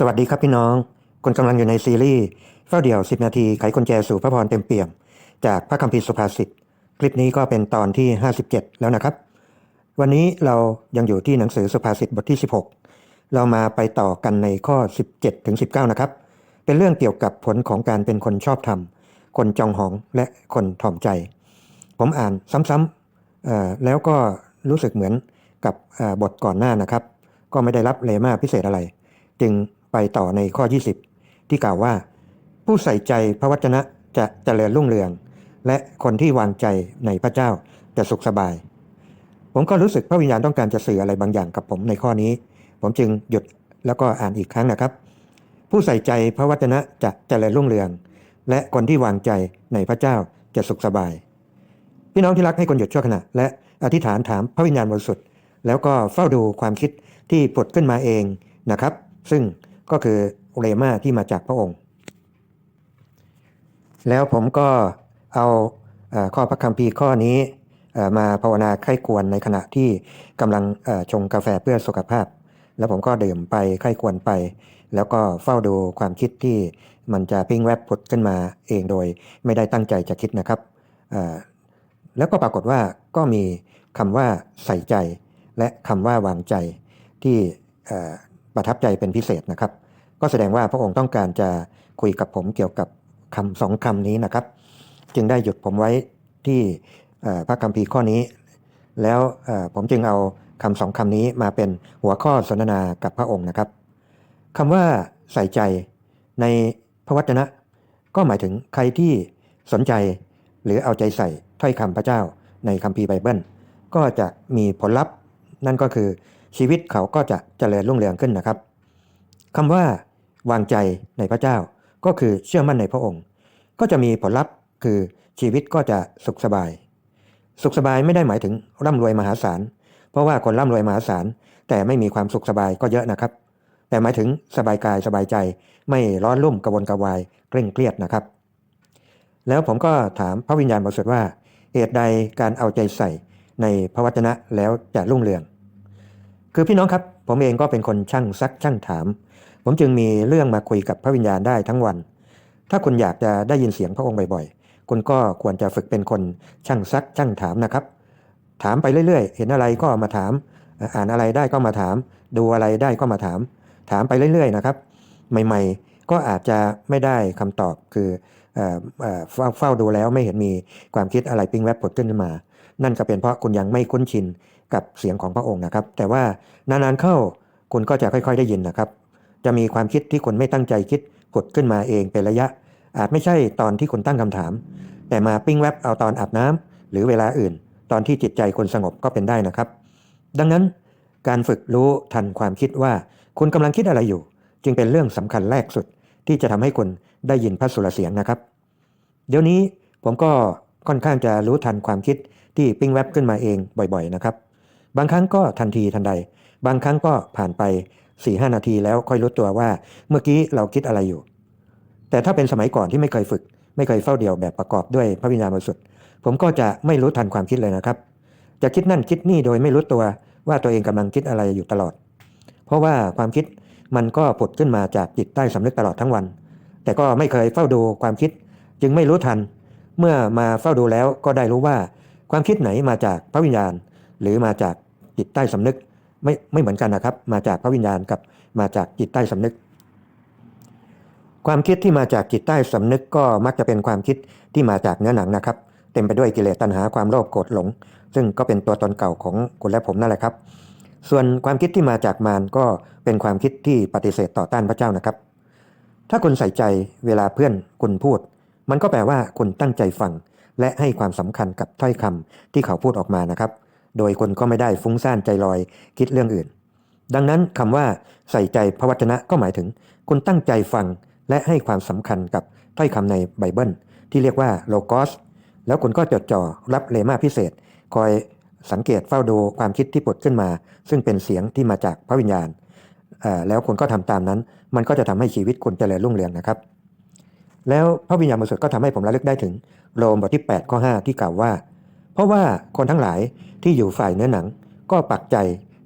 สวัสดีครับพี่น้องคุณกำลังอยู่ในซีรีส์เฝ้าเดี่ยว 10 นาทีไขกุญแจสู่พระพรเต็มเปี่ยม จากพระคัมภีร์สุภาษิต คลิปนี้ก็เป็นตอนที่ 57 แล้วนะครับ วันนี้เรายังอยู่ที่หนังสือสุภาษิตบทที่ 16 เรามาไปต่อกันในข้อ 17ถึง19 นะครับ เป็นเรื่องเกี่ยวกับผลของการเป็นคนชอบธรรม คนจองหองและคนถ่อมใจ ผมอ่านซ้ำๆแล้วก็รู้สึกเหมือนกับบทก่อนหน้านะครับ ก็ไม่ได้รับเลมาพิเศษอะไร จึง ไปต่อในข้อ 20 ที่กล่าวว่า ผู้ใส่ใจพระวจนะจะเจริญรุ่งเรือง และคนที่วางใจในพระเจ้าจะสุขสบาย ผมก็รู้สึกพระวิญญาณต้องการจะสื่ออะไรบางอย่างกับผมในข้อนี้ ผมจึงหยุดแล้วก็อ่านอีกครั้งนะครับ ผู้ใส่ใจพระวจนะจะเจริญรุ่งเรือง และคนที่วางใจในพระเจ้าจะสุขสบาย พี่น้องที่รักให้คนหยุดชั่วขณะและอธิษฐานถามพระวิญญาณบริสุทธิ์แล้วก็เฝ้าดูความคิดที่ผุดขึ้นมาเองนะครับ ซึ่ง ก็คือเรมาที่มาจากพระองค์ แล้วผมก็เอาข้อพระคัมภีร์ข้อนี้มาภาวนาไข้ควรในขณะที่กำลังชงกาแฟเพื่อสุขภาพ แล้วผมก็ดื่มไปไข้ควรไป แล้วก็เฝ้าดูความคิดที่มันจะปิ้งแวบผุดขึ้นมาเองโดย ไม่ได้ตั้งใจจะคิดนะครับ แล้วก็ปรากฏว่าก็มีคำว่าใส่ใจ และคำว่าวางใจที่ ประทับใจเป็นพิเศษนะครับ ก็แสดงว่าพระองค์ต้องการจะคุยกับผมเกี่ยวกับคำสองคำนี้นะครับ จึงได้หยุดผมไว้ที่พระคัมภีร์ข้อนี้ แล้วผมจึงเอาคำสองคำนี้มาเป็นหัวข้อสนทนากับพระองค์นะครับคำว่าใส่ใจในพระวจนะ ก็หมายถึงใครที่สนใจหรือเอาใจใส่ถ้อยคำพระเจ้าในคัมภีร์ไบเบิลก็จะมีผลลัพธ์นั่นก็คือ ชีวิตเขาก็จะเจริญรุ่งเรืองขึ้นนะครับคำว่าวางใจในพระเจ้าก็คือเชื่อมั่นในพระองค์ ก็จะมีผลลัพธ์คือชีวิตก็จะสุขสบาย สุขสบายไม่ได้หมายถึงร่ำรวยมหาศาล เพราะว่าคนร่ำรวยมหาศาล แต่ไม่มีความสุขสบายก็เยอะนะครับ แต่หมายถึงสบายกายสบายใจ ไม่ร้อนรุ่มกระวนกระวายเคร่งเครียดนะครับ แล้วผมก็ถามพระวิญญาณบริสุทธิ์ว่าเหตุใดการเอาใจใส่ในพระวจนะแล้วจะรุ่งเรือง คือพี่น้องครับ ผมเองก็เป็นคนช่างซักช่างถาม ผมจึงมีเรื่องมาคุยกับพระวิญญาณได้ทั้งวัน ถ้าคุณอยากจะได้ยินเสียงพระองค์บ่อยๆ คุณก็ควรจะฝึกเป็นคนช่างซักช่างถามนะครับ ถามไปเรื่อยๆ เห็นอะไรก็มาถาม อ่านอะไรได้ก็มาถาม ดูอะไรได้ก็มาถาม ถามไปเรื่อยๆนะครับ ใหม่ๆ ก็อาจจะไม่ได้คำตอบคือเฝ้าเฝ้าดูแล้วไม่เห็นมีความคิดอะไรปิ้งแวบผุดขึ้นมา นั่นก็เป็นเพราะคุณยังไม่คุ้นชิน กับเสียงของพระองค์นะครับ แต่ว่านานๆเข้าคุณก็จะค่อยๆได้ยินนะครับ จะมีความคิดที่คุณไม่ตั้งใจคิดผุดขึ้นมาเองเป็นระยะ อาจไม่ใช่ตอนที่คุณตั้งคำถาม แต่มาปิ้งแวบเอาตอนอาบน้ำหรือเวลาอื่น ตอนที่จิตใจคุณสงบก็เป็นได้นะครับ ดังนั้นการฝึกรู้ทันความคิดว่าคุณกำลังคิดอะไรอยู่ จึงเป็นเรื่องสำคัญแรกสุด ที่จะทำให้คุณได้ยินพระสุรเสียงนะครับ เดี๋ยวนี้ผมก็ค่อนข้างจะรู้ทันความคิดที่ปิ้งแวบขึ้นมาเองบ่อย ๆ นะครับ บางครั้งก็ทันทีทันใด บางครั้งก็ผ่านไป4ีหนาทีแล้วค่อยรู้ตัวว่า เมื่อกี้เราคิดอะไรอยู่ แต่ถ้าเป็นสมัยก่อนที่ไม่เคยฝึก ไม่เคยเฝ้าเดี่ยวแบบประกอบด้วยพระวิญญาณบริสุทธิ์ผมก็จะไม่รู้ทันความคิดเลยนะครับ จะคิดนั่นคิดนี่โดยไม่รู้ตัวว่าตัวเองกำลังคิดอะไรอยู่ตลอด เพราะว่าความคิดมันก็ผุดขึ้นมาจากจิตใต้สำนึกตลอดทั้งวัน แต่ก็ไม่เคยเฝ้าดูความคิด จึงไม่รู้ทัน เมื่อมาเฝ้าดูแล้วก็ได้รู้ว่า ความคิดไหนมาจากพระวิญญาณ หรือมาจาก จิตใต้สำนึกไม่ไม่เหมือนกันนะครับ มาจากพระวิญญาณกับมาจากจิตใต้สำนึก ความคิดที่มาจากจิตใต้สำนึกก็มักจะเป็นความคิดที่มาจากเนื้อหนังนะครับ เต็มไปด้วยกิเลสตัณหาความโลภโกรธหลง ซึ่งก็เป็นตัวตนเก่าของคุณและผมนั่นแหละครับ ส่วนความคิดที่มาจากมารก็เป็นความคิดที่ปฏิเสธต่อต้านพระเจ้านะครับ ถ้าคุณใส่ใจเวลาเพื่อนคุณพูด มันก็แปลว่าคุณตั้งใจฟังและให้ความสำคัญกับถ้อยคำที่เขาพูดออกมานะครับ โดยคนก็ไม่ได้ฟุ้งซ่านใจลอยคิดเรื่องอื่น ดังนั้นคำว่าใส่ใจพระวจนะก็หมายถึง คุณตั้งใจฟังและให้ความสำคัญกับถ้อยคำในไบเบิล ที่เรียกว่าโลโกสแล้วคุณก็จดจ่อรับเลมาพิเศษ คอยสังเกตเฝ้าดูความคิดที่ผุดขึ้นมา ซึ่งเป็นเสียงที่มาจากพระวิญญาณแล้วคุณก็ทำตามนั้น มันก็จะทำให้ชีวิตคุณเจริญรุ่งเรืองนะครับ แล้วพระวิญญาณบริสุทธิ์ก็ทำให้ผมระลึกได้ถึงโรมบทที่8ข้อ5ที่กล่าวว่า เพราะว่าคนทั้งหลาย ที่อยู่ฝ่ายเนื้อหนังก็ปักใจ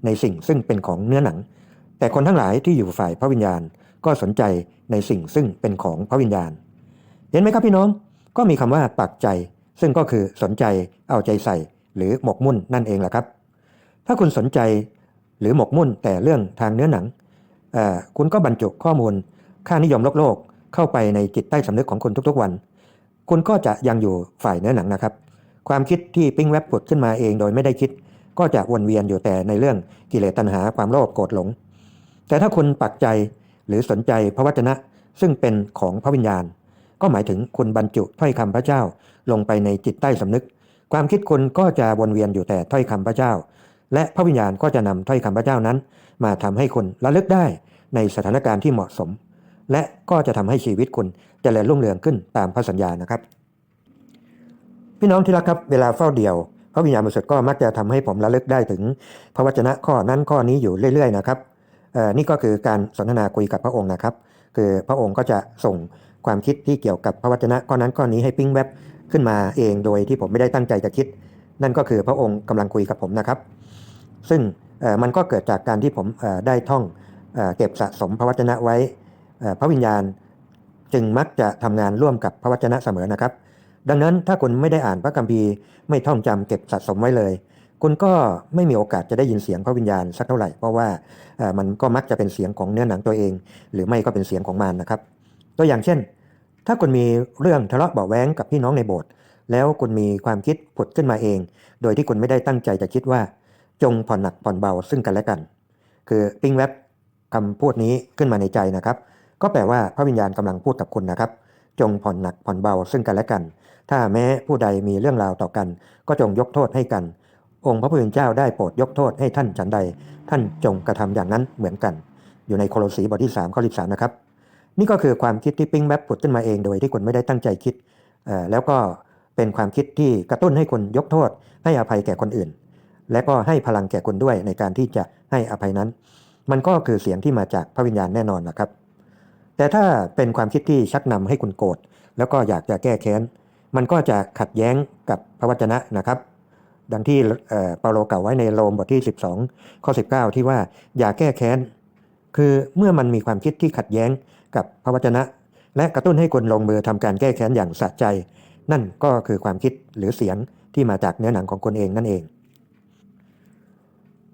ในสิ่งซึ่งเป็นของเนื้อหนัง แต่คนทั้งหลายที่อยู่ฝ่ายพระวิญญาณก็สนใจในสิ่งซึ่งเป็นของพระวิญญาณ เห็นไหมครับพี่น้องก็มีคำว่าปักใจ ซึ่งก็คือสนใจเอาใจใส่ หรือหมกมุ่นนั่นเองแหละครับ ถ้าคุณสนใจหรือหมกมุ่นแต่เรื่องทางเนื้อหนังคุณก็บรรจุข้อมูล ค่านิยมโลกโลกเข้าไปในจิตใต้สำนึกของคุณทุกๆวัน คุณก็จะยังอยู่ฝ่ายเนื้อหนังนะครับ ความคิดที่ปิ้งแวบผุดขึ้นมาเองโดยไม่ได้คิด ก็จะวนเวียนอยู่แต่ในเรื่องกิเลสตัณหาความโลภโกรธหลง แต่ถ้าคุณปักใจหรือสนใจพระวจนะซึ่งเป็นของพระวิญญาณ ก็หมายถึงคุณบรรจุถ้อยคำพระเจ้าลงไปในจิตใต้สำนึก ความคิดคุณก็จะวนเวียนอยู่แต่ถ้อยคำพระเจ้า และพระวิญญาณก็จะนำถ้อยคำพระเจ้านั้น มาทำให้คุณระลึกได้ในสถานการณ์ที่เหมาะสม และก็จะทำให้ชีวิตคุณเจริญรุ่งเรืองขึ้นตามพระสัญญานะครับ พี่น้องที่รักครับเวลาเฝ้าเดียวพระวิญญาณบริสุทธิ์ก็มักจะทำให้ผมระลึกได้ถึงพระวจนะข้อนั้นข้อนี้อยู่เรื่อยๆนะครับนี่ก็คือการสนทนาคุยกับพระองค์นะครับ คือพระองค์ก็จะส่งความคิดที่เกี่ยวกับพระวจนะข้อนั้นข้อนี้ให้ปิ้งแวบขึ้นมาเองโดยที่ผมไม่ได้ตั้งใจจะคิด นั่นก็คือพระองค์กำลังคุยกับผมนะครับ ซึ่งมันก็เกิดจากการที่ผมได้ท่องเก็บสะสมพระวจนะไว้พระวิญญาณจึงมักจะทำงานร่วมกับพระวจนะเสมอนะครับ ดังนั้นถ้าคุณไม่ได้อ่านพระคัมภีร์ไม่ท่องจำเก็บสะสมไว้เลย คุณก็ไม่มีโอกาสจะได้ยินเสียงพระวิญญาณสักเท่าไหร่ เพราะว่ามันก็มักจะเป็นเสียงของเนื้อหนังตัวเอง หรือไม่ก็เป็นเสียงของมารนะครับ ตัวอย่างเช่น ถ้าคุณมีเรื่องทะเลาะเบาแว้งกับพี่น้องในโบสถ์แล้วคุณมีความคิดผุดขึ้นมาเอง โดยที่คุณไม่ได้ตั้งใจจะคิดว่า จงผ่อนหนักผ่อนเบาซึ่งกันและกัน คือปิ้งแวบคำพูดนี้ขึ้นมาในใจนะครับ ก็แปลว่าพระวิญญาณกำลังพูดกับคุณนะครับ จงผ่อนหนักผ่อนเบาซึ่งกันและกัน ถ้าแม้ผู้ใดมีเรื่องราวต่อกัน ก็จงยกโทษให้กัน องค์พระผู้เป็นเจ้าได้โปรดยกโทษให้ท่านฉันใด ท่านจงกระทำอย่างนั้นเหมือนกัน อยู่ในโคโลสีบทที่3ข้อ13นะครับนี่ก็คือความคิดที่ปิ้งแวบผุดขึ้นมาเองโดยที่คุณไม่ได้ตั้งใจคิดแล้วก็เป็นความคิดที่กระตุ้นให้คุณยกโทษ ให้อภัยแก่คนอื่น และก็ให้พลังแก่คุณด้วยในการที่จะให้อภัยนั้น มันก็คือเสียงที่มาจากพระวิญญาณแน่นอนนะครับ แต่ถ้าเป็นความคิดที่ชักนำให้คุณโกรธแล้วก็อยากจะแก้แค้น มันก็จะขัดแย้งกับพระวจนะนะครับ ดังที่เปาโลกล่าวไว้ในโรมบทที่ 12 ข้อ 19 ที่ว่าอย่าแก้แค้น คือเมื่อมันมีความคิดที่ขัดแย้งกับพระวจนะ และกระตุ้นให้คนลงมือทำการแก้แค้นอย่างสะใจ นั่นก็คือความคิดหรือเสียงที่มาจากเนื้อหนังของคนเองนั่นเอง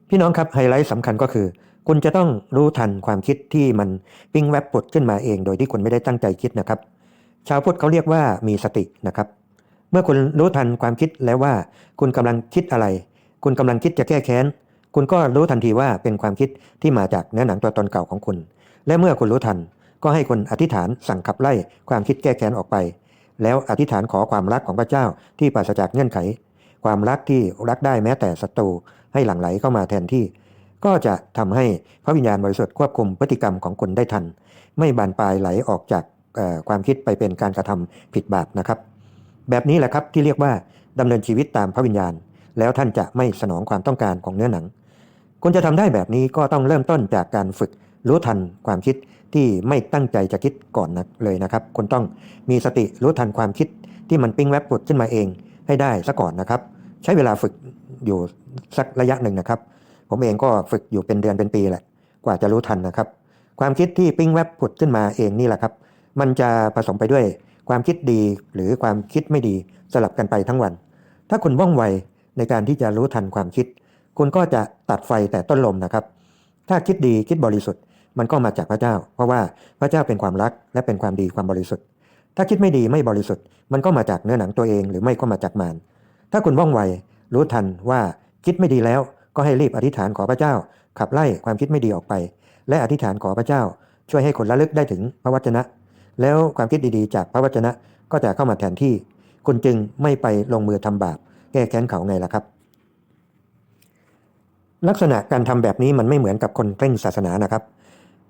พี่น้องครับไฮไลท์สำคัญก็คือ คุณจะต้องรู้ทันความคิดที่มันปิ้งแวบปุดขึ้นมาเอง โดยที่คุณไม่ได้ตั้งใจคิดนะครับ ชาวพุทธเขาเรียกว่ามีสตินะครับ เมื่อคุณรู้ทันความคิดแล้วว่า คุณกำลังคิดอะไร คุณกำลังคิดจะแก้แค้น คุณก็รู้ทันทีว่าเป็นความคิดที่มาจากเนื้อหนังตัวตนเก่าของคุณ และเมื่อคุณรู้ทัน ก็ให้คุณอธิษฐานสั่งขับไล่ความคิดแก้แค้นออกไป แล้วอธิษฐานขอความรักของพระเจ้าที่ปราศจากเงื่อนไข ความรักที่รักได้แม้แต่ศัตรูให้หลั่งไหลเข้ามาแทนที่ก็จะทำให้พระวิญญาณบริสุทธิ์ควบคุมพฤติกรรมของคุณได้ทัน ไม่บานปลายไหลออกจาก ความคิดไปเป็นการกระทำผิดบาปนะครับ แบบนี้แหละครับที่เรียกว่าดำเนินชีวิตตามพระวิญญาณ แล้วท่านจะไม่สนองความต้องการของเนื้อหนังคุณจะทำได้แบบนี้ก็ต้องเริ่มต้นจากการฝึกรู้ทันความคิดที่ไม่ตั้งใจจะคิดก่อนนะเลยนะครับคุณต้องมีสติรู้ทันความคิดที่มันปิ้งแวบปุดขึ้นมาเองให้ได้ซะก่อนนะครับ ใช้เวลาฝึกอยู่สักระยะหนึ่งนะครับ ผมเองก็ฝึกอยู่เป็นเดือนเป็นปีแหละกว่าจะรู้ทันนะครับ ความคิดที่ปิ้งแวบผุดขึ้นมาเองนี่แหละครับ มันจะผสมไปด้วยความคิดดีหรือความคิดไม่ดีสลับกันไปทั้งวัน ถ้าคุณว่องไวในการที่จะรู้ทันความคิด คุณก็จะตัดไฟแต่ต้นลมนะครับ ถ้าคิดดีคิดบริสุทธิ์ มันก็มาจากพระเจ้า เพราะว่าพระเจ้าเป็นความรักและเป็นความดีความบริสุทธิ์ ถ้าคิดไม่ดีไม่บริสุทธิ์ มันก็มาจากเนื้อหนังตัวเองหรือไม่ก็มาจากมารถ้าคุณว่องไวรู้ทันว่าคิดไม่ดีแล้วก็ให้รีบอธิษฐานขอพระเจ้า ขับไล่ความคิดไม่ดีออกไป และอธิษฐานขอพระเจ้า ช่วยให้คนระลึกได้ถึงพระวจนะ แล้วความคิดดีๆ จากพระวจนะก็จะเข้ามาแทนที่ คุณจึงไม่ไปลงมือทำบาปแก้แค้นเขาไงล่ะครับ ลักษณะการทำแบบนี้มันไม่เหมือนกับคนเคร่งศาสนานะครับ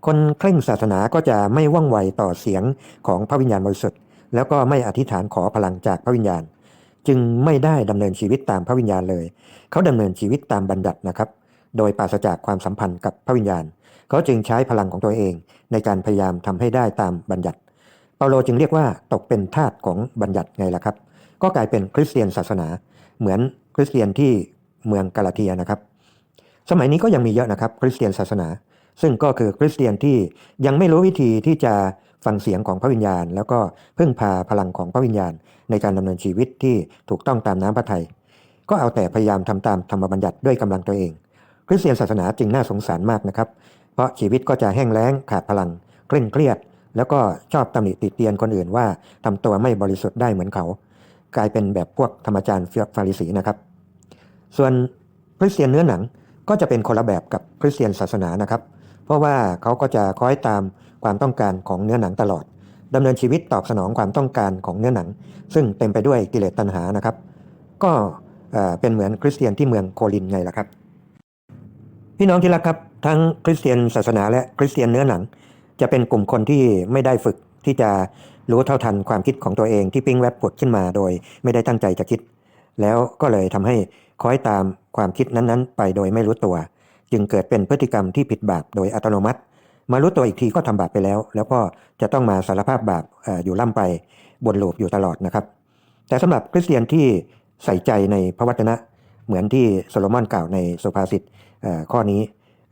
คนเคร่งศาสนาก็จะไม่ว่องไวต่อเสียงของพระวิญญาณบริสุทธิ์แล้วก็ไม่อธิษฐานขอพลังจากพระวิญญาณ จึงไม่ได้ดำเนินชีวิตตามพระวิญญาณเลย เขาดำเนินชีวิตตามบัญญัตินะครับ โดยปราศจากความสัมพันธ์กับพระวิญญาณ เขาจึงใช้พลังของตัวเอง ในการพยายามทำให้ได้ตามบัญญัติ เปาโลจึงเรียกว่าตกเป็นทาสของบัญญัติไงล่ะครับ ก็กลายเป็นคริสเตียนศาสนา เหมือนคริสเตียนที่เมืองกาลาเทียนะครับ สมัยนี้ก็ยังมีเยอะนะครับ คริสเตียนศาสนา ซึ่งก็คือคริสเตียนที่ยังไม่รู้วิธีที่จะฟังเสียงของพระวิญญาณ แล้วก็พึ่งพาพลังของพระวิญญาณ ในการดำเนินชีวิตที่ถูกต้องตามน้ำพระทัยก็เอาแต่พยายามทำตามธรรมบัญญัติด้วยกำลังตัวเอง คริสเตียนศาสนาจึงน่าสงสารมากนะครับ เพราะชีวิตก็จะแห้งแล้งขาดพลังเคร่งเครียด แล้วก็ชอบตำหนิติเตียนคนอื่นว่าทำตัวไม่บริสุทธิ์ได้เหมือนเขา กลายเป็นแบบพวกธรรมจารย์ฟาริสีนะครับ ส่วนคริสเตียนเนื้อหนังก็จะเป็นคนละแบบกับคริสเตียนศาสนานะครับ เพราะว่าเขาก็จะคอยตามความต้องการของเนื้อหนังตลอดดำเนินชีวิตตอบสนองความต้องการของเนื้อหนัง ซึ่งเต็มไปด้วยกิเลสตัณหานะครับ ก็เป็นเหมือนคริสเตียนที่เมืองโคลินไงล่ะครับ พี่น้องที่รักครับ ทั้งคริสเตียนศาสนาและคริสเตียนเนื้อหนัง จะเป็นกลุ่มคนที่ไม่ได้ฝึกที่จะรู้เท่าทันความคิดของตัวเองที่ปิ้งแวบผุดขึ้นมาโดยไม่ได้ตั้งใจจะคิด แล้วก็เลยทำให้คอยตามความคิดนั้นๆ ไปโดยไม่รู้ตัว จึงเกิดเป็นพฤติกรรมที่ผิดบาปโดยอัตโนมัติ มารู้ตัวอีกทีก็ทำบาปไปแล้ว แล้วก็จะต้องมาสารภาพบาปอยู่ล่ำไปบนหลูปอยู่ตลอดนะครับ แต่สำหรับคริสเตียนที่ใส่ใจในพระวจนะ เหมือนที่โซโลมอนกล่าวในสุภาษิตข้อนี้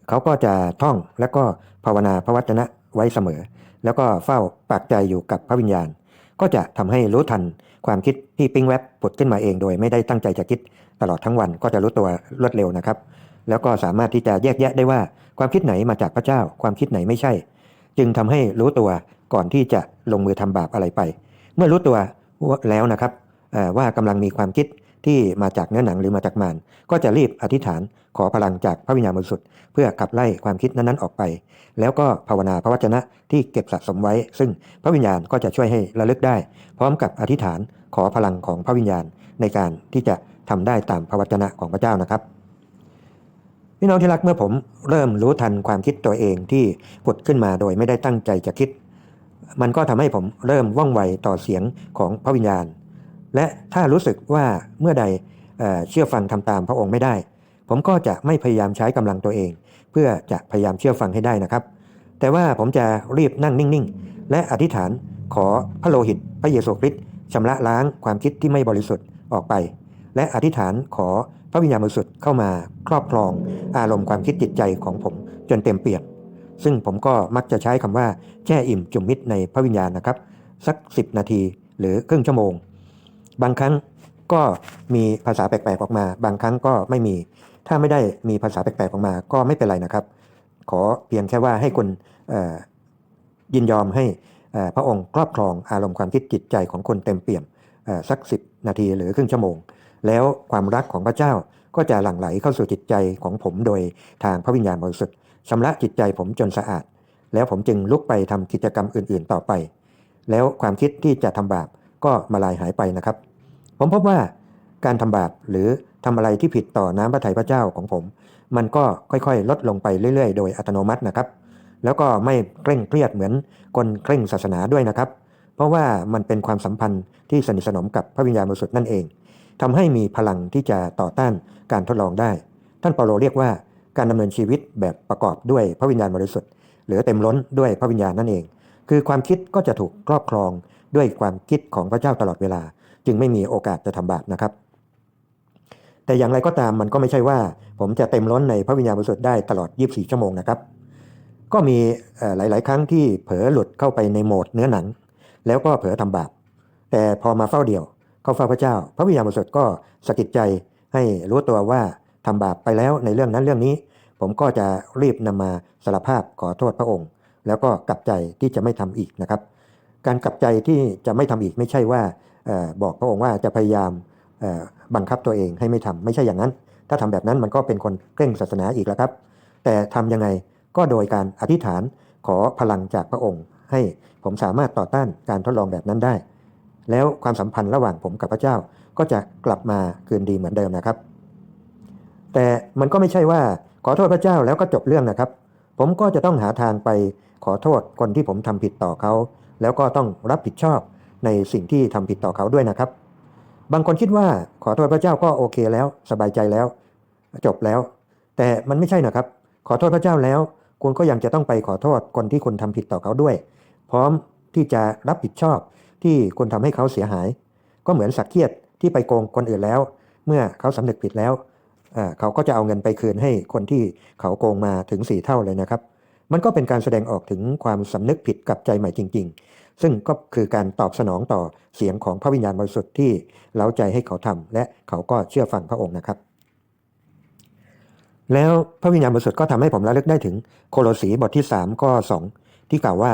เขาก็จะท่องและก็ภาวนาพระวจนะ ไว้เสมอ แล้วก็เฝ้าปักใจอยู่กับพระวิญญาณ ก็จะทำให้รู้ทันความคิดที่ปิ้งแวบผุดขึ้นมาเองโดยไม่ได้ตั้งใจจะคิดตลอดทั้งวันก็จะรู้ตัวรวดเร็วนะครับ แล้วก็สามารถที่จะแยกแยะได้ว่าความคิดไหนมาจากพระเจ้า ความคิดไหนไม่ใช่ จึงทำให้รู้ตัวก่อนที่จะลงมือทำบาปอะไรไป เมื่อรู้ตัวแล้วนะครับว่ากำลังมีความคิด ที่มาจากเนื้อหนังหรือมาจากมารก็จะรีบอธิษฐานขอพลังจากพระวิญญาณบริสุทธิ์เพื่อขับไล่ความคิดนั้นๆออกไป แล้วก็ภาวนาพระวจนะที่เก็บสะสมไว้ ซึ่งพระวิญญาณก็จะช่วยให้ระลึกได้ พร้อมกับอธิษฐานขอพลังของพระวิญญาณในการที่จะทำได้ตามพระวจนะของพระเจ้านะครับพี่น้องที่รักเมื่อผมเริ่มรู้ทันความคิดตัวเองที่ผุดขึ้นมาโดยไม่ได้ตั้งใจจะคิด มันก็ทำให้ผมเริ่มว่องไวต่อเสียงของพระวิญญาณ และถ้ารู้สึกว่าเมื่อใดเอเชื่อฟังทำตามพระองค์ไม่ได้ ผมก็จะไม่พยายามใช้กำลังตัวเอง เพื่อจะพยายามเชื่อฟังให้ได้นะครับ แต่ว่าผมจะรีบนั่งนิ่งๆ และอธิษฐานขอพระโลหิตพระเยซูคริสต์ชำระล้างความคิดที่ไม่บริสุทธิ์ออกไป และอธิษฐานขอพระวิญญาณบริสุทธิ์เข้ามาครอบครองอารมณ์ความคิดจิตใจของผมจนเต็มเปี่ยมซึ่งผมก็มักจะใช้คำว่าแช่อิ่มจุ่มมิตรในพระวิญญาณนะครับ สัก 10 นาทีหรือครึ่งชั่วโมง บางครั้งก็มีภาษาแปลกๆออกมา บางครั้งก็ไม่มี ถ้าไม่ได้มีภาษาแปลกๆออกมา ก็ไม่เป็นไรนะครับ ขอเพียงแค่ว่าให้คุณยินยอมให้พระองค์ครอบครองอารมณ์ความคิดจิตใจของคนเต็มเปี่ยมสัก10นาทีหรือครึ่งชั่วโมง แล้วความรักของพระเจ้าก็จะหลั่งไหลเข้าสู่จิตใจของผมโดยทางพระวิญญาณบริสุทธิ์ชำระจิตใจผมจนสะอาด แล้วผมจึงลุกไปทำกิจกรรมอื่น ๆ ต่อไป แล้วความคิดที่จะทำบาป ก็มาลายหายไปนะครับ ผมพบว่าการทำบาปหรือทำอะไรที่ผิดต่อน้ำพระทัยพระเจ้าของผม มันก็ค่อยๆ ลดลงไปเรื่อยๆ โดยอัตโนมัตินะครับ แล้วก็ไม่เคร่งเครียดเหมือนคนเคร่งศาสนาด้วยนะครับ เพราะว่ามันเป็นความสัมพันธ์ที่สนิทสนมกับพระวิญญาณบริสุทธิ์นั่นเองทำให้มีพลังที่จะต่อต้านการทดลองได้ ท่านเปาโลเรียกว่าการดำเนินชีวิตแบบประกอบด้วยพระวิญญาณบริสุทธิ์หรือเต็มล้นด้วยพระวิญญาณนั่นเอง คือความคิดก็จะถูกครอบครอง ด้วยความคิดของพระเจ้าตลอดเวลา จึงไม่มีโอกาสจะทำบาปนะครับ แต่อย่างไรก็ตามมันก็ไม่ใช่ว่า ผมจะเต็มล้นในพระวิญญาณบริสุทธิ์ได้ตลอด 24 ชั่วโมงนะครับ ก็มีหลาย ๆ ครั้งที่เผลอหลุดเข้าไปในโหมดเนื้อหนัง แล้วก็เผลอทำบาปแต่พอมาเฝ้าเดี่ยวเข้าเฝ้าพระเจ้า พระวิญญาณบริสุทธิ์ก็สะกิดใจให้รู้ตัวว่าทำบาปไปแล้วในเรื่องนั้นเรื่องนี้ ผมก็จะรีบนำมาสารภาพขอโทษพระองค์ แล้วก็กลับใจที่จะไม่ทำอีกนะครับ การกลับใจที่จะไม่ทำอีกไม่ใช่ว่าออบอกพระองค์ว่าจะพยายามบังคับตัวเองให้ไม่ทำไม่ใช่อย่างนั้น ถ้าทำแบบนั้นมันก็เป็นคนเคร่งศาสนาอีกแล้วครับ แต่ทำยังไงก็โดยการอธิษฐานขอพลังจากพระองค์ ให้ผมสามารถต่อต้านการทดลองแบบนั้นได้ แล้วความสัมพันธ์ระหว่างผมกับพระเจ้าก็จะกลับมาคืนดีเหมือนเดิมนะครับ แต่มันก็ไม่ใช่ว่าขอโทษพระเจ้าแล้วก็จบเรื่องนะครับ ผมก็จะต้องหาทางไปขอโทษคนที่ผมทำผิดต่อเขา แล้วก็ต้องรับผิดชอบในสิ่งที่ทำผิดต่อเขาด้วยนะครับ บางคนคิดว่าขอโทษพระเจ้าก็โอเคแล้ว สบายใจแล้ว จบแล้ว แต่มันไม่ใช่นะครับ ขอโทษพระเจ้าแล้ว คุณก็ยังจะต้องไปขอโทษคนที่คุณทำผิดต่อเขาด้วย พร้อมที่จะรับผิดชอบที่คุณทำให้เขาเสียหาย ก็เหมือนสักเคียดที่ไปโกงคนอื่นแล้ว เมื่อเขาสำนึกผิดแล้วเขาก็จะเอาเงินไปคืนให้คนที่เขาโกงมาถึงสี่เท่าเลยนะครับ มันก็เป็นการแสดงออกถึงความสำนึกผิดกับใจใหม่จริง ๆ ซึ่งก็คือการตอบสนองต่อเสียงของพระวิญญาณบริสุทธิ์ที่เล้าใจให้เขาทำและเขาก็เชื่อฟังพระองค์นะครับ แล้วพระวิญญาณบริสุทธิ์ก็ทำให้ผมระลึกได้ถึงโคโลสีบทที่3ข้อ2ที่กล่าวว่า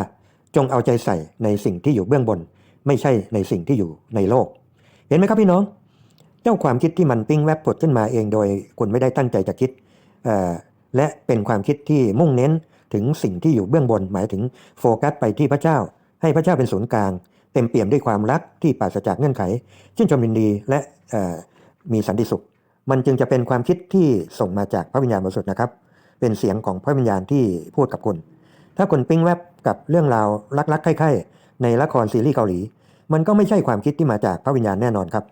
จงเอาใจใส่ในสิ่งที่อยู่เบื้องบน ไม่ใช่ในสิ่งที่อยู่ในโลก เห็นไหมครับพี่น้อง เจ้าความคิดที่มันปิ้งแวบผุดขึ้นมาเองโดยคุณไม่ได้ตั้งใจจะคิดและเป็นความคิดที่มุ่งเน้น ถึงสิ่งที่อยู่เบื้องบนหมายถึงโฟกัสไปที่พระเจ้า ให้พระเจ้าเป็นศูนย์กลาง เต็มเปี่ยมด้วยความรักที่ปราศจากเงื่อนไขชื่นชมยินดีและมีสันติสุข มันจึงจะเป็นความคิดที่ส่งมาจากพระวิญญาณบริสุทธิ์นะครับ เป็นเสียงของพระวิญญาณที่พูดกับคุณ ถ้าคุณปิ้งแวบกับเรื่องราวรักๆใคร่ๆในละครซีรีส์เกาหลี มันก็ไม่ใช่ความคิดที่มาจากพระวิญญาณแน่นอนครับ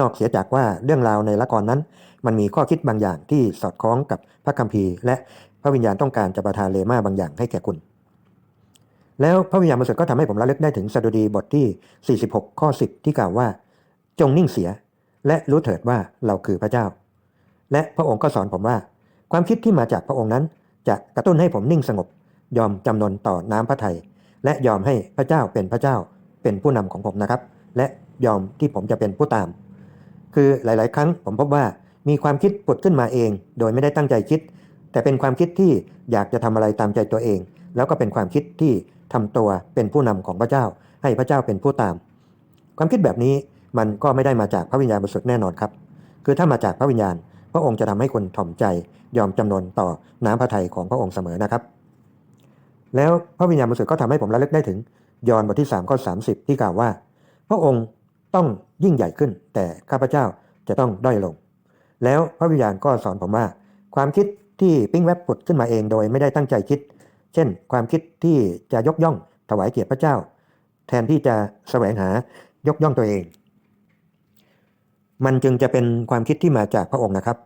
นอกเสียจากว่าเรื่องราวในละครนั้น มันมีข้อคิดบางอย่างที่สอดคล้องกับพระคัมภีร์ และ ระวิญญาณต้องการจะประทานเลมาบางอย่างให้แก่คุณ แล้วพระวิญญาณบริสุทธิ์ก็ทำให้ผมระลึกได้ถึงสดุดีบทที่ 46 ข้อ 10 ที่กล่าวว่า จงนิ่งเสีย และรู้เถิดว่าเราคือพระเจ้า และพระองค์ก็สอนผมว่า ความคิดที่มาจากพระองค์นั้น จะกระตุ้นให้ผมนิ่งสงบ ยอมจำนนต่อน้ำพระทัยและยอมให้พระเจ้าเป็นพระเจ้าเป็นผู้นำของผมนะครับ และยอมที่ผมจะเป็นผู้ตาม คือหลาย ๆ ครั้งผมพบว่ามีความคิดผุดขึ้นมาเอง โดยไม่ได้ตั้งใจคิด แต่เป็นความคิดที่อยากจะทำอะไรตามใจตัวเอง แล้วก็เป็นความคิดที่ทำตัวเป็นผู้นำของพระเจ้า ให้พระเจ้าเป็นผู้ตาม ความคิดแบบนี้มันก็ไม่ได้มาจากพระวิญญาณบริสุทธิ์แน่นอนครับ คือถ้ามาจากพระวิญญาณ พระองค์จะทำให้คนถ่อมใจยอมจำนนต่อน้ำพระทัยของพระองค์เสมอนะครับ แล้วพระวิญญาณบริสุทธิ์ก็ทำให้ผมระลึกได้ถึง ยอห์นบทที่3ข้อ30 ที่กล่าวว่า พระองค์ต้องยิ่งใหญ่ขึ้น แต่ข้าพเจ้าจะต้องด้อยลง แล้วพระวิญญาณก็สอนผมว่า ความคิด ที่ปิ้งแวบผุดขึ้นมาเองโดยไม่ได้ตั้งใจคิด เช่น ความคิดที่จะยกย่องถวายเกียรติพระเจ้า แทนที่จะแสวงหายกย่องตัวเอง มันจึงจะเป็นความคิดที่มาจากพระองค์นะครับ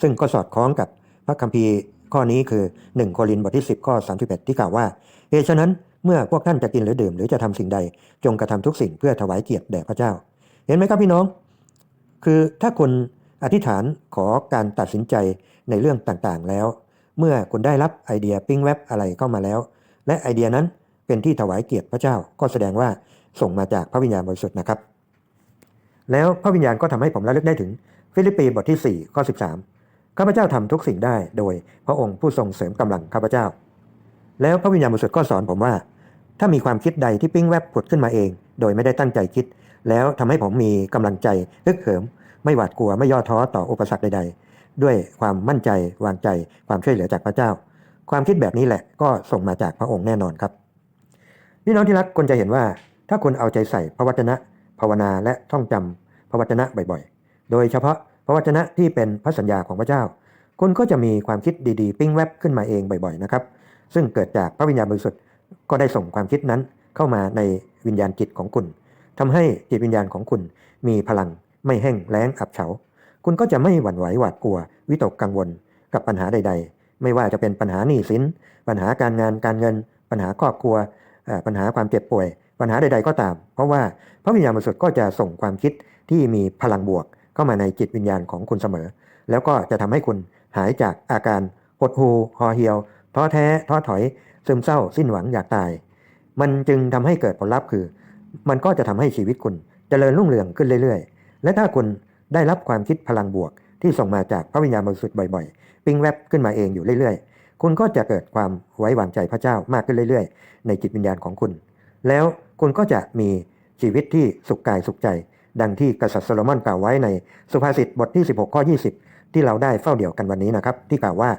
ซึ่งก็สอดคล้องกับพระคัมภีร์ข้อนี้คือ 1 โครินธ์บทที่ 10 ข้อ 31 ที่กล่าวว่าเหตุฉะนั้นเมื่อพวกท่านจะกินหรือดื่ม หรือจะทำสิ่งใด จงกระทำทุกสิ่งเพื่อถวายเกียรติแด่พระเจ้า เห็นไหมครับพี่น้อง คือถ้าคุณ อธิษฐานขอการตัดสินใจในเรื่องต่างๆแล้ว เมื่อคุณได้รับไอเดียปิ้งแว็บอะไรเข้ามาแล้ว และไอเดียนั้นเป็นที่ถวายเกียรติพระเจ้าก็แสดงว่าส่งมาจากพระวิญญาณบริสุทธิ์นะครับ แล้วพระวิญญาณก็ทำให้ผมระลึกได้ถึงฟิลิปปีบทที่4ข้อ13ข้าพเจ้าทำทุกสิ่งได้โดยพระองค์ผู้ทรงเสริมกำลังข้าพเจ้า แล้วพระวิญญาณบริสุทธิ์ก็สอนผมว่า ถ้ามีความคิดใดที่ปิ้งแวบผุดขึ้นมาเอง โดยไม่ได้ตั้งใจคิด แล้วทำให้ผมมีกำลังใจฮึกเหิม ไม่หวาดกลัวไม่ย่อท้อต่ออุปสรรคใดๆ ด้วยความมั่นใจวางใจความช่วยเหลือจากพระเจ้า ความคิดแบบนี้แหละก็ส่งมาจากพระองค์แน่นอนครับพี่น้องที่รักคุณจะเห็นว่า ถ้าคุณเอาใจใส่พระวจนะ ภาวนาและท่องจำพระวจนะบ่อยๆ โดยเฉพาะพระวจนะที่เป็นพระสัญญาของพระเจ้าคุณก็จะมีความคิดดีๆ ปิ้งแวบขึ้นมาเองบ่อยๆนะครับซึ่งเกิดจากพระวิญญาณบริสุทธิ์ก็ได้ส่งความคิดนั้นเข้ามาในวิญญาณจิตของคุณทำให้จิตวิญญาณของคุณมีพลัง ไม่แห้งแล้งอับเฉา คุณก็จะไม่หวั่นไหวหวาดกลัว วิตกกังวล กับปัญหาใด ๆ ไม่ว่าจะเป็นปัญหาหนี้สิน ปัญหาการงานการเงิน ปัญหาครอบครัว ปัญหาความเจ็บป่วย ปัญหาใด ๆ ก็ตาม เพราะว่าพระวิญญาณบริสุทธิ์ก็จะส่งความคิดที่มีพลังบวก เข้ามาในจิตวิญญาณของคุณเสมอ แล้วก็จะทำให้คุณหายจากอาการหดหู่ห่อเหี่ยวท้อแท้ท้อถอย ซึมเศร้า สิ้นหวังอยากตาย มันจึงทำให้เกิดผลลัพธ์คือ มันก็จะทำให้ชีวิตคุณเจริญรุ่งเรืองขึ้นเรื่อยๆ และถ้าคุณได้รับความคิดพลังบวก ที่ส่งมาจากพระวิญญาณบริสุทธิ์บ่อยๆ ปิ้งแวบขึ้นมาเองอยู่เรื่อยๆ คุณก็จะเกิดความไว้วางใจพระเจ้ามากขึ้นเรื่อยๆ ในจิตวิญญาณของคุณ แล้วคุณก็จะมีชีวิตที่สุขกายสุขใจ ดังที่กษัตริย์โซโลมอนกล่าวไว้ในสุภาษิตบทที่ 16 ข้อ 20 ที่เราได้เฝ้าเดี่ยวกันวันนี้นะครับ ที่กล่าวว่า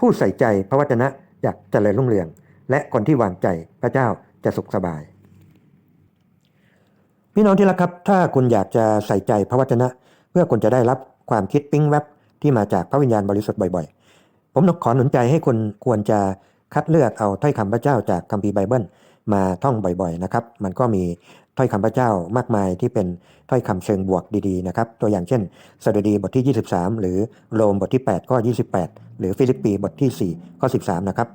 ผู้ใส่ใจพระวจนะอยากเจริญรุ่งเรือง และคนที่วางใจพระเจ้าจะสุขสบาย พี่น้องที่รักครับ ถ้าคุณอยากจะใส่ใจพระวจนะ เพื่อคุณจะได้รับความคิดปิ้งแวบที่มาจากพระวิญญาณบริสุทธิ์บ่อยๆ ผมขอหนุนใจให้คุณควรจะคัดเลือกเอาถ้อยคำพระเจ้าจากคัมภีร์ไบเบิลมาท่องบ่อยๆนะครับ มันก็มีถ้อยคำพระเจ้ามากมายที่เป็นถ้อยคำเชิงบวกดีๆนะครับ ตัวอย่างเช่นสดุดีบทที่ 23 หรือโรมบทที่ 8 ข้อ 28 หรือฟิลิปปีบทที่ 4 ข้อ 13 นะครับ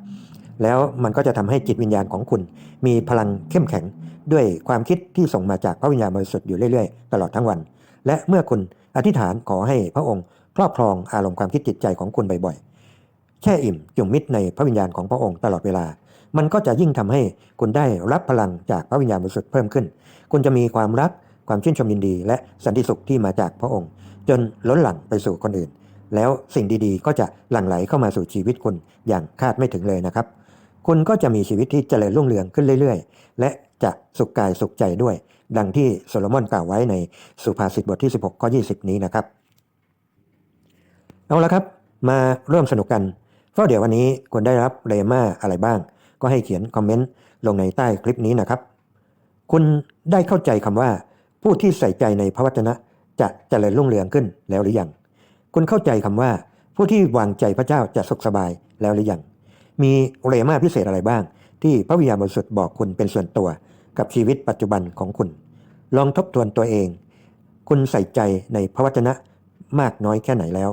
แล้วมันก็จะทำให้จิตวิญญาณของคุณ มีพลังเข้มแข็ง ด้วยความคิดที่ส่งมาจากพระวิญญาณบริสุทธิ์อยู่เรื่อยๆ ตลอดทั้งวัน และเมื่อคุณอธิษฐานขอให้พระองค์ครอบครองอารมณ์ความคิดจิตใจของคุณบ่อยแช่อิ่มจุ่มมิตรในพระวิญญาณของพระองค์ตลอดเวลา มันก็จะยิ่งทำให้คุณได้รับพลังจากพระวิญญาณบริสุทธิ์เพิ่มขึ้น คุณจะมีความรักความชื่นชมยินดี และสันติสุขที่มาจากพระองค์ จนล้นหลั่งไปสู่คนอื่น แล้วสิ่งดีๆ ก็จะหลั่งไหลเข้ามาสู่ชีวิตคุณอย่างคาดไม่ถึงเลยนะครับ คุณก็จะมีชีวิตที่เจริญรุ่งเรืองขึ้นเรื่อย ๆ และ จะสุขกายสุขใจด้วย ดังที่โซโลมอนกล่าวไว้ในสุภาษิตบทที่ 16ข้อ20 นี้นะครับ เอาละครับ มาริ่มสนุกกัน เพราะเดี๋ยววันนี้คุณได้รับเรมาอะไรบ้าง ก็ให้เขียนคอมเมนต์ลงในใต้คลิปนี้นะครับ คุณได้เข้าใจคำว่า ผู้ที่ใส่ใจในพระวจนะจะเจริญรุ่งเรืองขึ้นแล้วหรือยัง คุณเข้าใจคำว่า ผู้ที่วางใจพระเจ้าจะสุขสบายแล้วหรือยังมีเรมาพิเศษอะไรบ้าง ที่พระวิญญาณบริสุทธิ์บอกคุณเป็นส่วนตัว กับชีวิตปัจจุบันของคุณ ลองทบทวนตัวเอง คุณใส่ใจในพระวจนะมากน้อยแค่ไหนแล้ว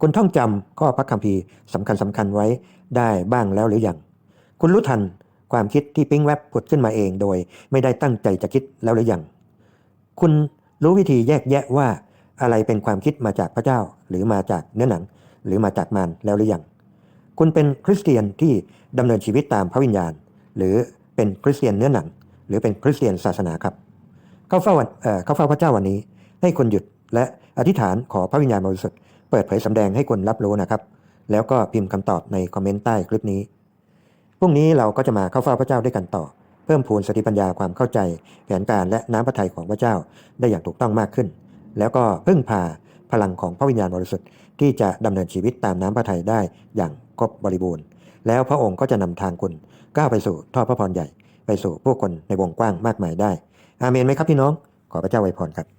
คุณท่องจำข้อพระคัมภีร์สำคัญสำคัญไว้ได้บ้างแล้วหรือยัง คุณรู้ทันความคิดที่ปิ๊งแวบผุดขึ้นมาเองโดย ไม่ได้ตั้งใจจะคิดแล้วหรือยัง คุณรู้วิธีแยกแยะว่าอะไรเป็นความคิดมาจากพระเจ้า หรือมาจากเนื้อหนัง หรือมาจากมารแล้วหรือยัง คุณเป็นคริสเตียนที่ดำเนินชีวิตตามพระวิญญาณ หรือเป็นคริสเตียนเนื้อหนัง หรือเป็นคริสเตียนศาสนาครับ เข้าเฝ้าวันเอ่อเข้าเฝ้าพระเจ้าวันนี้ ให้คุณหยุดและอธิษฐานขอพระวิญญาณบริสุทธิ์เปิดเผยสำแดงให้คุณรับรู้นะครับ แล้วก็พิมพ์คำตอบในคอมเมนต์ใต้คลิปนี้พรุ่งนี้เราก็จะมาเข้าเฝ้าพระเจ้าด้วยกันต่อ เพิ่มพูนสติปัญญาความเข้าใจ แผนการและน้ำพระทัยของพระเจ้าได้อย่างถูกต้องมากขึ้น แล้วก็พึ่งพาพลังของพระวิญญาณบริสุทธิ์ที่จะดำเนินชีวิตตามน้ำพระทัยได้อย่างครบบริบูรณ์ แล้วพระองค์ก็จะนำทางคุณก้าวไปสู่ทอดพระพรใหญ่ ไปสู่ผู้คนในวงกว้างมากมายได้ อาเมนไหมครับพี่น้อง ขอพระเจ้าไวยพรครับ